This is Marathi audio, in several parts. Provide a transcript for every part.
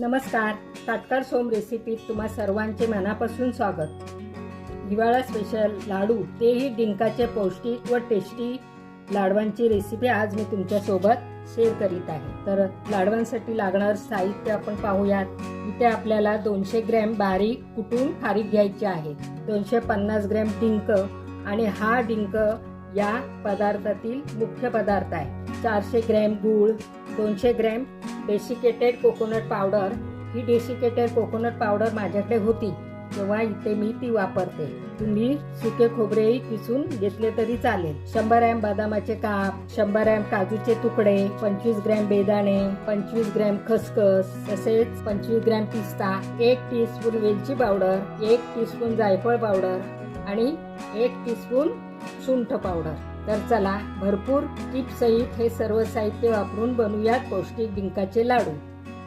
नमस्कार. तात्काळ सोम रेसिपीत तुम्हा सर्वांचे मनापासून स्वागत. हिवाळा स्पेशल लाडू तेही डिंकाचे पौष्टिक व टेस्टी लाडवांची रेसिपी आज मी तुमच्यासोबत शेअर करीत आहे. तर लाडवांसाठी लागणारं साहित्य आपण पाहूयात. इथे आपल्याला दोनशे ग्रॅम बारीक कुटून खारीक घ्यायची आहे. दोनशे पन्नास ग्रॅम डिंक आणि हा डिंक या पदार्थातील मुख्य पदार्थ आहे. चारशे ग्रॅम गूळ दोनशे ग्रॅम डेसिकेटेड कोकोनट पावडर ही डेसिकेटेड कोकोनट पावडर माझ्याकडे होती. तेव्हा इथे मी ती वापरते. तुम्ही सुके खोबरेही किसून घेतले तरी चालेल. शंभर एम बदामाचे काप शंभर एम काजूचे तुकडे पंचवीस ग्रॅम बेदाणे पंचवीस ग्रॅम खसखस तसेच पंचवीस ग्रॅम पिस्ता एक टीस्पून वेलची पावडर एक टीस्पून जायफळ पावडर आणि एक टीस्पून सुंठ पावडर तर चला भरपूर टिपसहित हे सर्व साहित्य वापरून बनवूयात पौष्टिक डिंकाचे लाडू.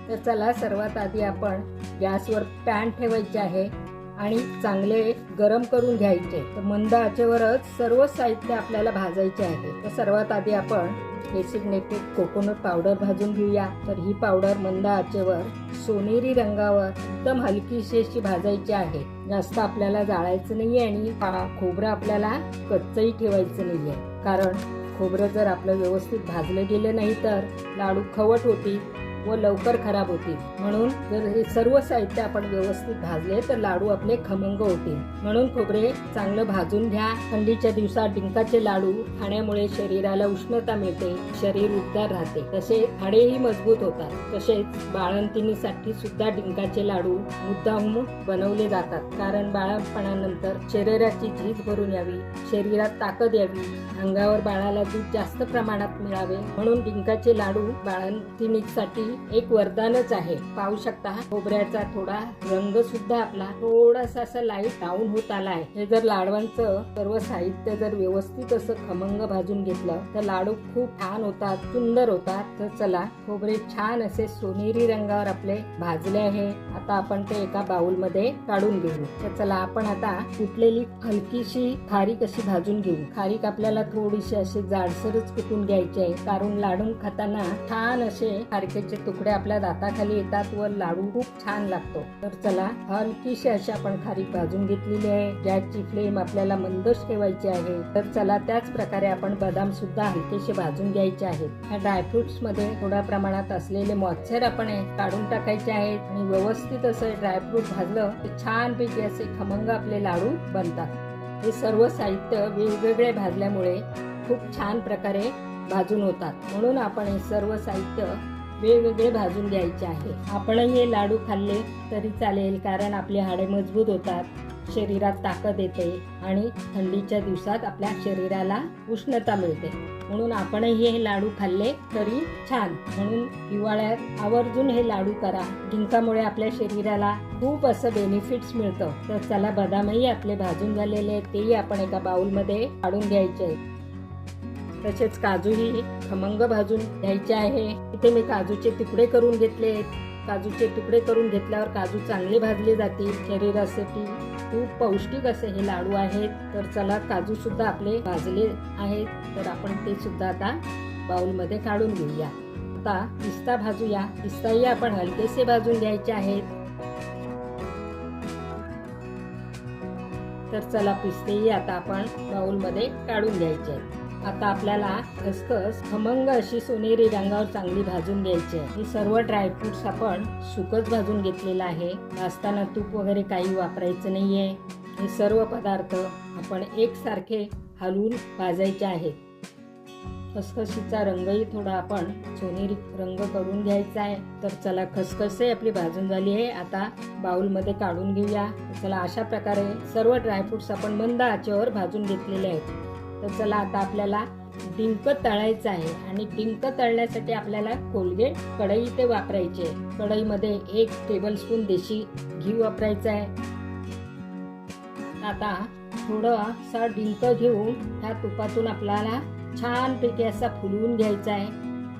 तर चला सर्वात आधी आपण गॅसवर पॅन ठेवायचे आहे. आणि चांगले गरम करून घ्यायचे. तर मंद आचेवरच सर्व साहित्य आपल्याला भाजायचे आहे. तर सर्वात आधी आपण डेसिग्नेटेड कोकोनट पावडर भाजून घेऊया. तर ही पावडर मंद आचेवर सोनेरी रंगावर एकदम हलकीशी अशी भाजायची आहे. जास्त आपल्याला जाळायचं नाहीये आणि पा- खोबरं आपल्याला कच्चही ठेवायचं नाहीये. कारण खोबरं जर आपलं व्यवस्थित भाजलं गेलं नाही तर लाडू खवट होतील. व लवकर खराब होतील. म्हणून जर हे सर्व साहित्य आपण व्यवस्थित भाजले तर लाडू आपले खमंग होतील. म्हणून खोबरे चांगलं भाजून घ्या. थंडीच्या दिवसात डिंकाचे लाडू खाण्यामुळे शरीराला उष्णता मिळते शरीर उबदार राहते. तसे हाडेही मजबूत होतात. तसेच बाळंतिणीसाठी सुद्धा डिंकाचे लाडू मुद्दाम बनवले जातात. कारण बाळापणानंतर शरीराची झीज भरून यावी शरीरात ताकद यावी अंगावर बाळाला दूध जास्त प्रमाणात मिळावे. म्हणून डिंकाचे लाडू बाळंतिणीसाठी एक वरदानच आहे. पाहू शकता खोबऱ्याचा थोडा रंग सुद्धा आपला थोडासा असा लाइट डाऊन होत आलाय. हे जर लाडवांचं सर्व साहित्य जर व्यवस्थित असं खमंग भाजून घेतलं तर लाडू खूप छान होतात सुंदर होतात. तर चला खोबरे छान असे सोनेरी रंगावर आपले भाजले आहे. आता आपण ते एका बाउलमध्ये काढून घेऊ. तर चला आपण आता कुटलेली हलकीशी खारीक अशी भाजून घेऊ? खारीक आपल्याला थोडीशी अशी जाडसरच कुटून घ्यायची आहे. कारण लाडून खाताना छान असे खारकेचे तुकडे आपल्या दाताखाली येतात व लाडू खूप छान लागतो. तर चला हलकीशी अशी आपण खारीक भाजून घेतलेली आहे. गॅसची फ्लेम आपल्याला मंदच ठेवायची आहे. तर चला त्याच प्रकारे आपण बदाम सुद्धा हलकेसे भाजून घ्यायचे आहेत. ह्या ड्रायफ्रुट्समध्ये थोड्या प्रमाणात असलेले मॉइश्चर आपण काढून टाकायचे आहेत. आणि व्यवस्थित असं ड्रायफ्रूट भाजलं तर छानपैकी असे खमंग आपले लाडू बनतात. हे सर्व साहित्य वेगवेगळे भाजल्यामुळे खूप छान प्रकारे भाजून होतात. म्हणून आपण हे सर्व साहित्य वेगवेगळे भाजून घ्यायचे आहे. आपणही हे लाडू खाल्ले तरी चालेल कारण आपले हाडे मजबूत होतात शरीरात ताकद येते आणि थंडीच्या दिवसात आपल्या शरीराला उष्णता मिळते. म्हणून आपणही हे लाडू खाल्ले तरी छान. म्हणून हिवाळ्यात आवर्जून हे लाडू करा. डिंकामुळे आपल्या शरीराला खूप असं बेनिफिट्स मिळतं. तर चला बदामही आपले भाजून झालेले आहेत तेही आपण एका बाउलमध्ये काढून घ्यायचे आहेत. तसेच काजूही खमंग भाजून घ्यायचे आहे. इथे मी काजूचे तुकडे करून घेतले काजूचे तुकडे करून घेतल्यावर काजू चांगले भाजले जातील. शरीरासाठी खूप पौष्टिक असे हे लाडू आहेत. तर चला काजू सुद्धा आपले भाजले आहेत. तर आपण ते सुद्धा आता बाउलमध्ये काढून घेऊया. आता पिस्ता भाजूया. पिस्ताही आपण हलकेसे भाजून घ्यायचे आहेत. तर चला पिस्तेही आता आपण बाउलमध्ये काढून घ्यायचे आहेत. आता आपल्याला खसखस खमंग अशी सोनेरी रंगावर चांगली भाजून घ्यायची आहे. हे सर्व ड्रायफ्रुट्स आपण सुकच भाजून घेतलेलं आहे. भाजताना तूप वगैरे काही वापरायचं नाही आहे हे सर्व पदार्थ आपण एकसारखे हलवून भाजायचे आहेत. खसखशीचा रंगही थोडा आपण सोनेरी रंग करून घ्यायचा आहे. तर चला खसखसही आपली भाजून झाली आहे. आता बाउलमध्ये काढून घेऊया. चला अशा प्रकारे सर्व ड्रायफ्रुट्स आपण मंद आचेवर भाजून घेतलेले आहेत. तर चला आता आपल्याला डिंक तळायचं आहे. आणि डिंक तळण्यासाठी आपल्याला कोलगेट कढई ते वापरायचे कढईमध्ये एक टेबलस्पून देशी घी वापरायचं आहे. आता थोडासा डिंक घेऊन ह्या तुपातून आपल्याला छानपैकी असा फुलवून घ्यायचा आहे.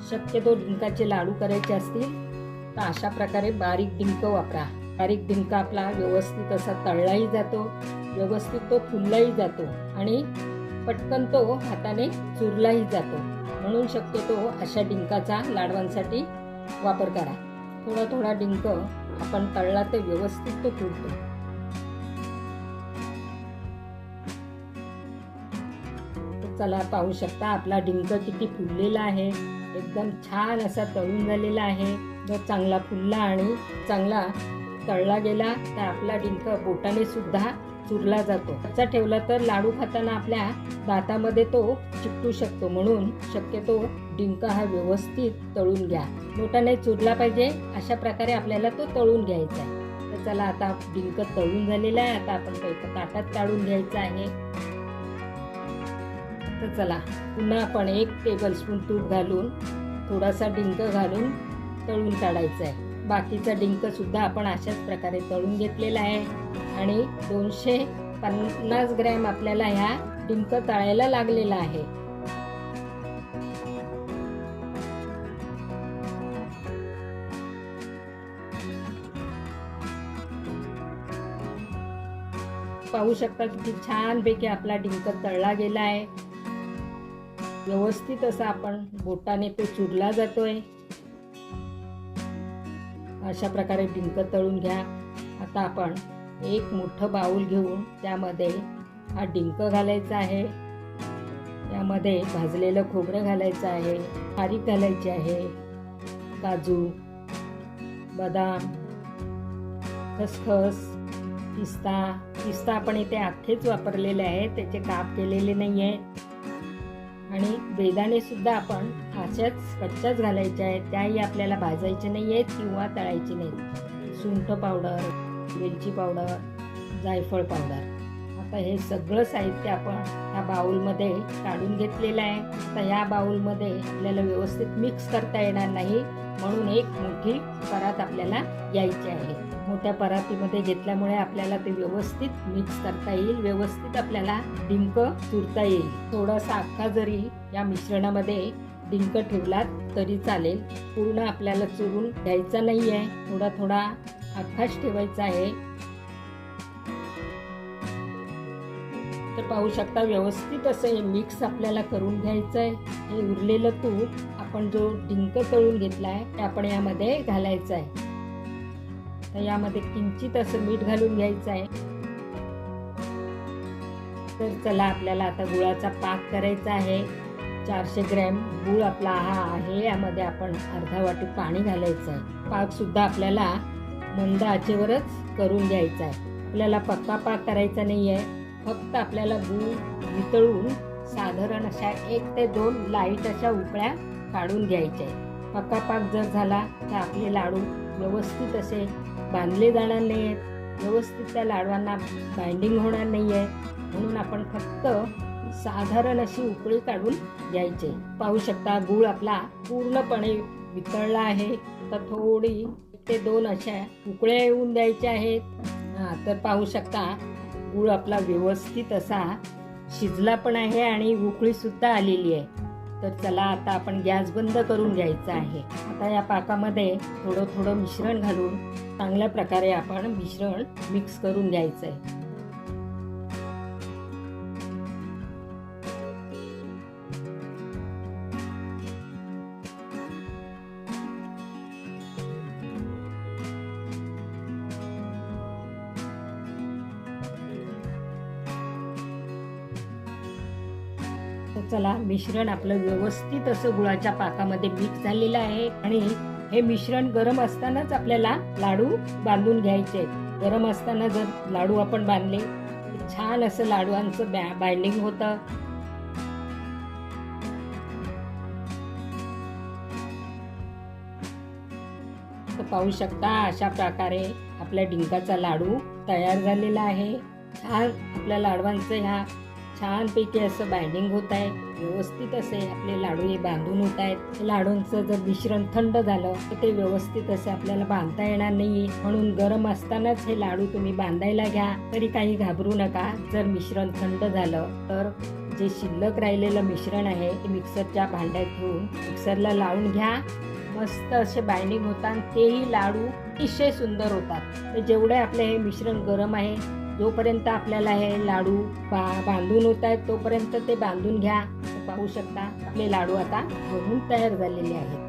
शक्यतो डिंकाचे लाडू करायचे असतील तर अशा प्रकारे बारीक डिंक वापरा. बारीक डिंक आपला व्यवस्थित असा तळलाही जातो व्यवस्थित तो फुललाही जातो. आणि पटकन तो हाताने चुरलाही जातो. म्हणून शक्यतो अशा डिंकाचा लाडवांसाठी वापर करा. थोडा थोडा डिंक आपण तळला तर व्यवस्थित तो फुलतो चला पाहू शकता आपला डिंक किती फुललेला आहे. एकदम छान असा तळून झालेला आहे. जर चांगला फुलला आणि चांगला तळला गेला तर आपला डिंक बोटाने सुद्धा चुरला जातो. कच्चा ठेवला तर लाडू खाताना आपल्या दातामध्ये तो चिकटू शकतो. म्हणून शक्यतो डिंक हा व्यवस्थित तळून घ्या. लोटाने चुरला पाहिजे. अशा प्रकारे आपल्याला तो तळून घ्यायचा आहे. तर चला आता डिंक तळून झालेला आहे. आता आपण तो एका ताटात काढून घ्यायचा आहे. तर चला पुन्हा आपण एक टेबल स्पून तूप घालून थोडासा डिंक घालून तळून काढायचा आहे. बाकीचा डिंक सुद्धा आपण अशाच प्रकारे तळून घेतलेला आहे. आणि दोनशे पन्नास ग्रॅम आपल्याला ह्या डिंक तळायला लागलेला आहे. पाहू शकता किती छानपैकी आपला डिंक तळला गेला आहे. व्यवस्थित असं आपण बोटाने तो चुरला जातोय. अशा प्रकारे डिंक तळून घ्या. आता आपण एक मोठं बाऊल घेऊन त्यामध्ये हा डिंक घालायचा आहे. यामध्ये भाजलेलं खोबरं घालायचं आहे. खारीक घालायची आहे. काजू बदाम खसखस पिस्ता. पिस्ता आपण इथे अख्खेच वापरलेले आहे त्याचे काप केलेले नाही आहे आणि बेदाणे सुद्धा आपण अशाच कच्च्याच घालायच्या आहेत. त्याही आपल्याला भाजायचे नाही आहेत किंवा तळायचे नाहीत. सुंठ पावडर. वेलची पावडर जायफळ पावडर. आता हे सगळं साहित्य आपण ह्या बाऊलमध्ये काढून घेतलेलं आहे. आता ह्या बाउलमध्ये आपल्याला व्यवस्थित मिक्स करता येणार नाही. म्हणून एक मोठी परात आपल्याला घ्यायची आहे. मोठ्या परातीमध्ये घेतल्यामुळे आपल्याला ते व्यवस्थित मिक्स करता येईल. व्यवस्थित आपल्याला डिंक चुरता येईल. थोडासा अख्खा जरी या मिश्रणामध्ये डिंक ठेवलात तरी चालेल. पूर्ण आपल्याला चुरून घ्यायचा नाही आहे थोडा थोडा आकाश ठेवायचा आहे. तर पाहू शकता व्यवस्थित असं हे मिक्स आपल्याला करून घ्यायचं आहे. हे उरलेलं तूप आपण जो डिंक तळून घेतला आहे ते आपण यामध्ये घालायचं आहे. तर यामध्ये किंचित असं मीठ घालून घ्यायचं आहे. तर चला आपल्याला आता गुळाचा पाक करायचा आहे. चारशे ग्रॅम गुळ आपला हा आहे. यामध्ये आपण अर्धा वाटी पाणी घालायचं आहे. पाक सुद्धा आपल्याला मंद आचेवरच करून घ्यायचा आहे. आपल्याला पक्का पाक करायचा नाही आहे फक्त आपल्याला गूळ वितळून साधारण अशा एक ते दोन लाइट अशा उकळ्या काढून घ्यायच्या पक्का पाक जर झाला तर आपले लाडू व्यवस्थित असे बांधले जाणार नाही आहेत व्यवस्थित त्या लाडवांना बाइंडिंग होणार नाही आहे म्हणून आपण फक्त साधारण अशी उकळी काढून घ्यायचे. पाहू शकता गूळ आपला पूर्णपणे वितळला आहे. तर थोडी ते दोन अशा उकळ्या येऊन द्यायच्या आहेत. हां तर पाहू शकता गूळ आपला व्यवस्थित असा शिजला पण आहे आणि उकळी सुद्धा आलेली आहे. तर चला आता आपण गॅस बंद करून घ्यायचा आहे. आता या पाकामध्ये थोडं थोडं मिश्रण घालून चांगल्या प्रकारे आपण मिश्रण मिक्स करून घ्यायचं आहे. तर चला मिश्रण आपलं व्यवस्थित असं गुळाच्या पाकामध्ये मिक्स झालेलं आहे. आणि हे मिश्रण गरम असतानाच आपल्याला लाडू बांधून घ्यायचे गरम असताना जर लाडू आपण बांधले छान असं लाडूंचं बॅ बाइंडिंग होतं. तर पाहू शकता अशा प्रकारे आपल्या डिंकाचा लाडू तयार झालेला आहे. छान आपल्या लाडवांचं ह्या छानपैकी असं बाइंडिंग होत आहे व्यवस्थित असे आपले लाडू हे बांधून होत आहेत. लाडूंचं जर मिश्रण थंड झालं तर ते व्यवस्थित असे आपल्याला बांधता येणार नाही म्हणून गरम असतानाच हे लाडू तुम्ही बांधायला घ्या. तरी काही घाबरू नका. जर मिश्रण थंड झालं तर जे शिल्लक राहिलेलं मिश्रण आहे ते मिक्सरच्या भांड्यात घेऊन मिक्सरला लावून घ्या. मस्त असे बाइंडिंग होतात. तेही लाडू अतिशय सुंदर होतात. तर जेवढे आपले हे मिश्रण गरम आहे जोपर्यंत आपल्याला हे लाडू बा बांधून होत आहेत तोपर्यंत ते बांधून घ्या. पाहू शकता आपले लाडू आता भरून तयार झालेले आहेत.